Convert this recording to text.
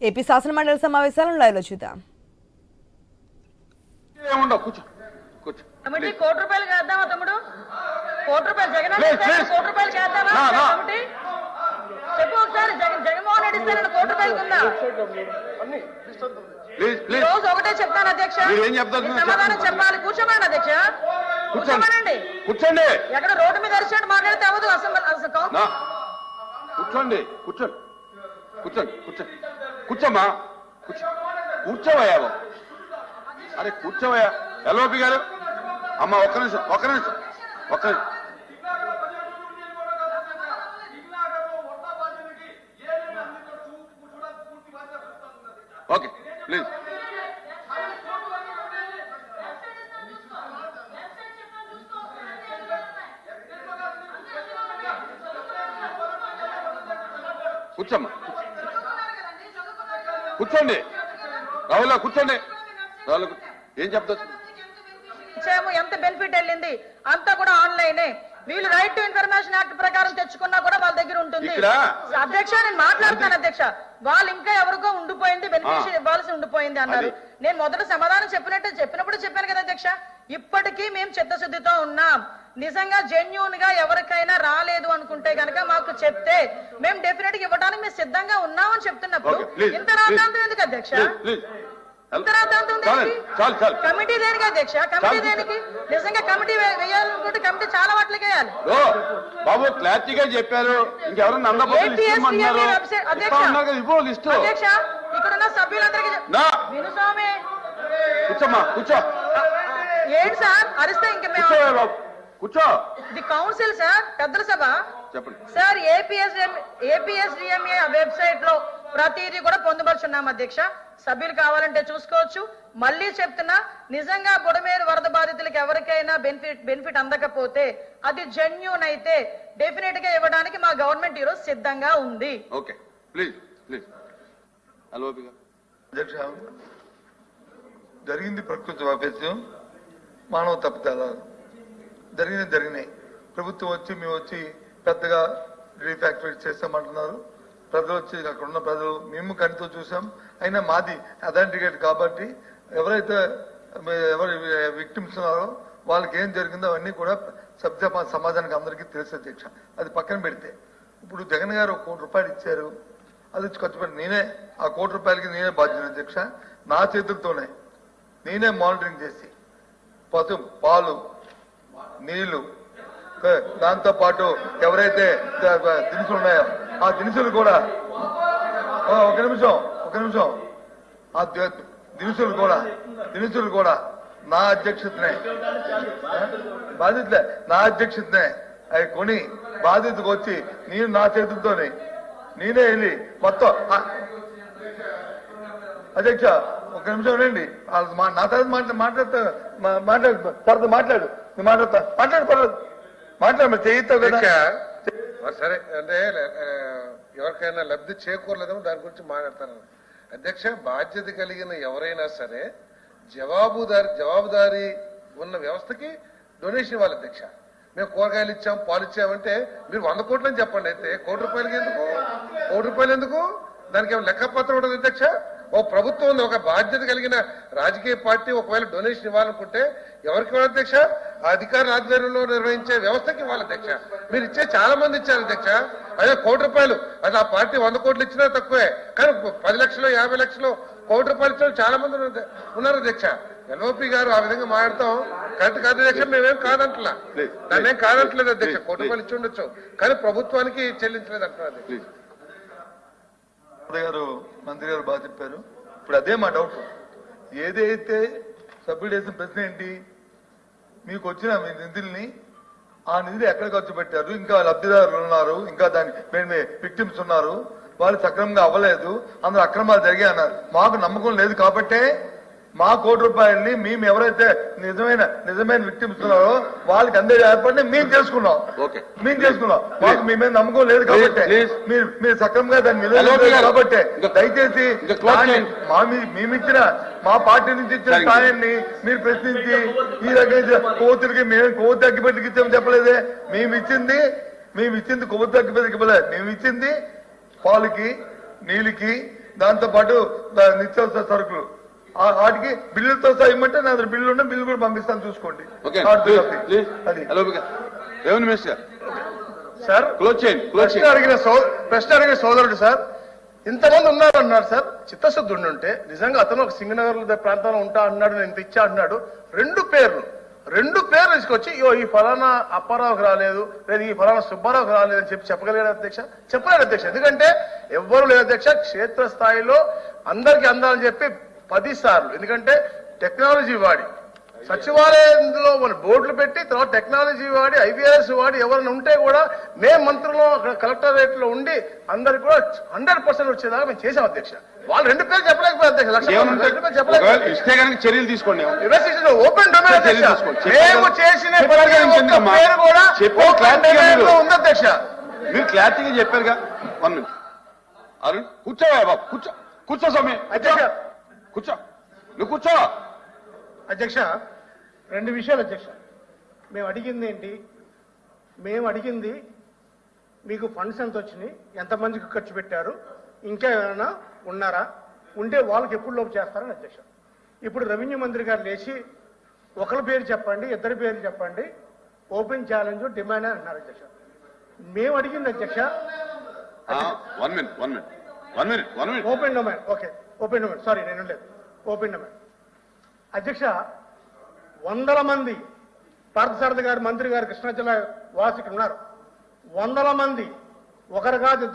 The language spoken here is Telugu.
ఏపీ శాసనమండలి సమావేశాలను లైవ్లో చూద్దాం. కోటి రూపాయలు చేద్దామా తమ్ముడు? కోటి రూపాయలు జగన్. కోటి రూపాయలు చేద్దామా? No, no. కమిటీ చెప్పు ఒకసారి జగన్ జగన్మోహన్ రెడ్డి ఇస్తారన్న కోటి రూపాయలు ఉందా? ప్లీజ్ ఈ ప్లీజ్. రోజు ఒకటే చెప్తాను అధ్యక్ష. మీరు ఏం చెప్తారు? మీ సమాధానం చెప్పాలి. కూర్చోమని అధ్యక్ష. కూర్చోమనండి. కూర్చోండి. ఎక్కడ రోడ్డు మీద అరిచినట్టు మాట్లాడితే అవ్వదు. అసలు కూర్చోండి. కూర్చోండి. కూర్చోండి. కూర్చోండి. కూర్చోమ్మా. కూర్చోవయ్యా అరే కూర్చోవయ్యా. ఎల్ఓపి గారు. అమ్మ ఒక్క నిమిషం ఒక్క నిమిషం ఒక్క ఓకే ప్లీజ్. కూర్చోమ్మా. కూర్చోండి. రావులా కూర్చోండి. రావులా. ఏం చెప్తా ఎంత బెనిఫిట్ వెళ్ళింది? అంతా కూడా ఆన్లైనే. వీళ్ళు రైట్ టు ఇన్ఫర్మేషన్ యాక్ట్ ప్రకారం తెచ్చుకున్నా కూడా వాళ్ళ దగ్గర ఉంటుంది? అధ్యక్ష నేను మాట్లాడుతాను అధ్యక్ష. వాళ్ళు ఇంకా ఎవరికో ఉండిపోయింది బెనిఫిషియర్ ఇవ్వాల్సి ఉండిపోయింది అన్నారు. నేను మొదట సమాధానం చెప్పినట్టు చెప్పినప్పుడు చెప్పాను కదా అధ్యక్ష. ఇప్పటికీ మేము చిత్తశుద్ధితో ఉన్నాం. నిజంగా జెన్యున్గా ఎవరికైనా రాలేదు అనుకుంటే గనక మాకు చెప్తే మేము డెఫినెట్గా ఇవ్వడానికి మేము సిద్ధంగా ఉన్నామని చెప్తున్నప్పుడు ఇంత రాద్దాంతం ఎందుకు అధ్యక్ష? ఇంత రాద్దాంతం కమిటీ దేనికి అధ్యక్ష? కమిటీ. దేనికి? నిజంగా కమిటీ వేయాలనుకుంటే కమిటీ చాలా వాటికి వేయాలి. బాబు క్లారిటీగా చెప్పారు. అధ్యక్ష. ఇక్కడ ఉన్న సభ్యులందరికీ విను స్వామి కూర్చోమ్మా కూర్చో. ఏంటి సార్? అరిస్తే ఇంక మేము కూర్చో. The council sir. పెద్దల సభ. చెప్పండి. సార్ ఏపీఎస్ ఏపీఎస్ డిఎంఏ వెబ్సైట్లో ప్రతిదీ కూడా పొందుపరుచున్నాం అధ్యక్ష. సభ్యులు కావాలంటే చూసుకోవచ్చు. మళ్ళీ చెప్తున్నా నిజంగా బుడమేరు వరద బాధితులకు ఎవరికైనా బెనిఫిట్ బెనిఫిట్ అందకపోతే అది జెన్యూన్ అయితే డెఫినెట్గా ఇవ్వడానికి మా గవర్నమెంట్ ఈరోజు సిద్ధంగా ఉంది. ఓకే. Please please. అధ్యక్ష జరిగింది ప్రకృతి వైపరీత్యం మానవ తప్పిదాలు జరిగిన జరిగినాయి. ప్రభుత్వం వచ్చి మేము వచ్చి పెద్దగా రీఫ్యాక్టరీ చేస్తామంటున్నారు. ప్రజలు వచ్చి అక్కడ ఉన్న ప్రజలు మేము కంటితో చూసాం. అయినా మాది అథెంటికేట్ కాబట్టి ఎవరైతే ఎవరు విక్టిమ్స్ ఉన్నారో వాళ్ళకి ఏం జరిగిందో అవన్నీ కూడా సభ్య సమాజానికి అందరికీ తెలిసే అధ్యక్ష అది పక్కన పెడితే. ఇప్పుడు జగన్ గారు ఒక కోటి రూపాయలు ఇచ్చారు. అది ఖర్చు పెట్టి నేనే ఆ కోటి రూపాయలకి నేనే బాధ్యత అధ్యక్ష నా చేతులతోనే నేనే మానిటరింగ్ చేసి పసు పాలు నీళ్ళు. దాంతో పాటు ఎవరైతే దినుసులు ఉన్నాయో ఆ దినుసులు కూడా ఒక నిమిషం ఒక నిమిషం. ఆ దినుసులు కూడా దినుసులు కూడా నా అధ్యక్షతనే. బాధితులే నా అధ్యక్షతనే. అవి కొని బాధితుకు వచ్చి నేను నా చేతులతోనే నేనే వెళ్ళి మొత్తం అధ్యక్ష ఒక నిమిషం రండి మా- నా తర్వాత మాట్లాడు మాట్లాడతా మాట్లాడు తర్వాత మాట్లాడు. నువ్వు మాట్లాడతా మాట్లాడుకోలేదు మాట్లాడమని మాట్లాడు కదా. సరే అంటే ఎవరికైనా లబ్ధి చేకూరలేదేమో దాని గురించి మాట్లాడతాను. అధ్యక్ష బాధ్యత కలిగిన ఎవరైనా సరే జవాబుదారి జవాబుదారీ ఉన్న వ్యవస్థకి డొనేషన్ ఇవ్వాలి అధ్యక్ష. మేము కూరగాయలు ఇచ్చాం పాలు ఇచ్చామంటే మీరు వంద కోట్లని చెప్పండి. అయితే కోటి రూపాయలకి ఎందుకు? కోటి రూపాయలు ఎందుకు? దానికి ఏమైనా లెక్కపత్రం ఉండదు అధ్యక్ష? ఓ ప్రభుత్వం ఉంది ఒక బాధ్యత కలిగిన రాజకీయ పార్టీ ఒకవేళ డొనేషన్ ఇవ్వాలనుకుంటే ఎవరికి ఇవ్వాలి అధ్యక్ష? ఆ అధికారుల ఆధ్వర్యంలో నిర్వహించే వ్యవస్థకి ఇవ్వాలి అధ్యక్ష. మీరు ఇచ్చే చాలా మంది ఇచ్చారు అధ్యక్ష. అదే కోటి రూపాయలు. అది ఆ పార్టీ వంద కోట్లు ఇచ్చినా తక్కువే. కానీ పది లక్షలు యాభై లక్షలు కోటి రూపాయలు ఇచ్చిన చాలా మంది ఉన్నారు- అధ్యక్ష. ఎల్ఓపి గారు ఆ విధంగా మాట్లాడతాం. కరెక్ట్ కాదు అధ్యక్ష మేమేం కాదంటలా. దాన్ని please, కాదంటలేదు అధ్యక్ష. కోటి. రూపాయలు ఇచ్చి ఉండొచ్చు. కానీ ప్రభుత్వానికి చెల్లించలేదు అంటున్నారు గారు మంత్రి గారు బాగా చెప్పారు. ఇప్పుడు అదే మా డౌట్ ఏదైతే సభ్యుడు వేసిన ప్రశ్న ఏంటి? మీకు వచ్చిన మీ నిధుల్ని ఆ నిధులు ఎక్కడ ఖర్చు పెట్టారు? ఇంకా లబ్ధిదారులు ఉన్నారు ఇంకా దాని విక్టిమ్స్ ఉన్నారు. వాళ్ళు సక్రమంగా అవ్వలేదు అందులో అక్రమాలు జరిగాయి అన్నారు. మాకు నమ్మకం లేదు కాబట్టే మా కోటి రూపాయల్ని మేము ఎవరైతే నిజమైన నిజమైన విక్టిమ్స్ ఉన్నారో వాళ్ళకి అందే ఏర్పడిని మేము చేసుకున్నాం ఓకే. మేము చేసుకున్నాం మాకు మీ మీద నమ్మకం లేదు కాబట్టి. మీరు మీరు సక్రమంగా దాన్ని. కాబట్టి దయచేసి. మా మేమిచ్చిన మా పార్టీ నుంచి ఇచ్చిన. సాయాన్ని మీరు ప్రశ్నించి ఈ రకంగా కోతులకి మేము కోతి అగ్గిపెట్టికి ఇచ్చామని చెప్పలేదే మేము ఇచ్చింది మేము ఇచ్చింది కొవ్వొత్తి అగ్గిపెట్టికి ఇవ్వలేదు మేము ఇచ్చింది పాలకి నీళ్ళకి దాంతో పాటు దా- నిత్యావసర సరుకులు వాటికి బిల్లులతో సహా ఇమ్మంటే నా దగ్గర బిల్లు ఉన్న బిల్లు కూడా పంపిస్తాను చూసుకోండి. అది. రెవెన్యూ మినిస్టర్ సార్ క్లోజ్ చేయండి అడిగిన ప్రశ్న అడిగిన సోదరుడు సార్ ఇంతమంది ఉన్నారు అన్నారు సార్ చిత్తశుద్ధి ఉండుంటే నిజంగా అతను ఒక సింగనగర్ ప్రాంతంలో ఉంటా అన్నాడు నేను ఇంత ఇచ్చా అన్నాడు రెండు పేర్లు రెండు పేర్లు తీసుకొచ్చి "ఇగో ఈ ఫలానా అప్పారావుకి రాలేదు లేదా ఈ ఫలానా సుబ్బారావుకి రాలేదు అని చెప్పి చెప్పగలిగాడు అధ్యక్ష. చెప్పలేడు అధ్యక్ష. ఎందుకంటే ఎవ్వరు లేదు అధ్యక్ష క్షేత్ర స్థాయిలో అందరికి అందాలని చెప్పి పది సార్లు ఎందుకంటే టెక్నాలజీ వాడి. సచివాలయంలో మన బోర్డులు పెట్టి తర్వాత టెక్నాలజీ వాడి ఐవీఆర్ఎస్ వాడి ఎవరైనా ఉంటే కూడా మేము మంత్రులు అక్కడ కలెక్టరేట్లో ఉండి అందరికి కూడా హండ్రెడ్ పర్సెంట్ వచ్చేదాకా మేము చేసాం అధ్యక్ష. వాళ్ళు రెండు పేర్లు చెప్పలేకపోయారు అధ్యక్ష లక్ష రెండు చర్యలు తీసుకోండి. ఓపెన్ డొమైన్ మేము. చేసిన? పేరు కూడా మీరు. లో ఉంది అధ్యక్ష. మీరు క్లారిటీగా చెప్పారుగా. వన్ మినిట్ అరుణ్ కూర్చోవా బాబు కూర్చో. కూర్చో స్వామి. అధ్యక్ష కూర్చో. నువ్వు కూర్చో. అధ్యక్ష రెండు విషయాలు అధ్యక్ష. మేము అడిగింది ఏంటి? మేము అడిగింది మీకు ఫండ్స్ ఎంత వచ్చినాయి? ఎంతమందికి ఖర్చు పెట్టారు? ఇంకా ఏమైనా ఉన్నారా? ఉంటే వాళ్ళకి ఎప్పుడు లోపు చేస్తారని అధ్యక్ష. ఇప్పుడు రెవెన్యూ మంత్రి గారు లేచి ఒకరి పేరు చెప్పండి ఇద్దరి పేరు చెప్పండి. ఓపెన్ ఛాలెంజ్ డిమాండ్ అని అంటున్నారు అధ్యక్ష. మేము అడిగింది అధ్యక్ష. One minute one minute. One minute one minute. Open domain okay. Open domain sorry నేను లేదు ఓపెన్ డొమైన్ అధ్యక్ష వందల మంది పార్థసారథి గారు మంత్రి గారు కృష్ణా జిల్లా వాసికి ఉన్నారు. వందల మంది ఒకరు కాదు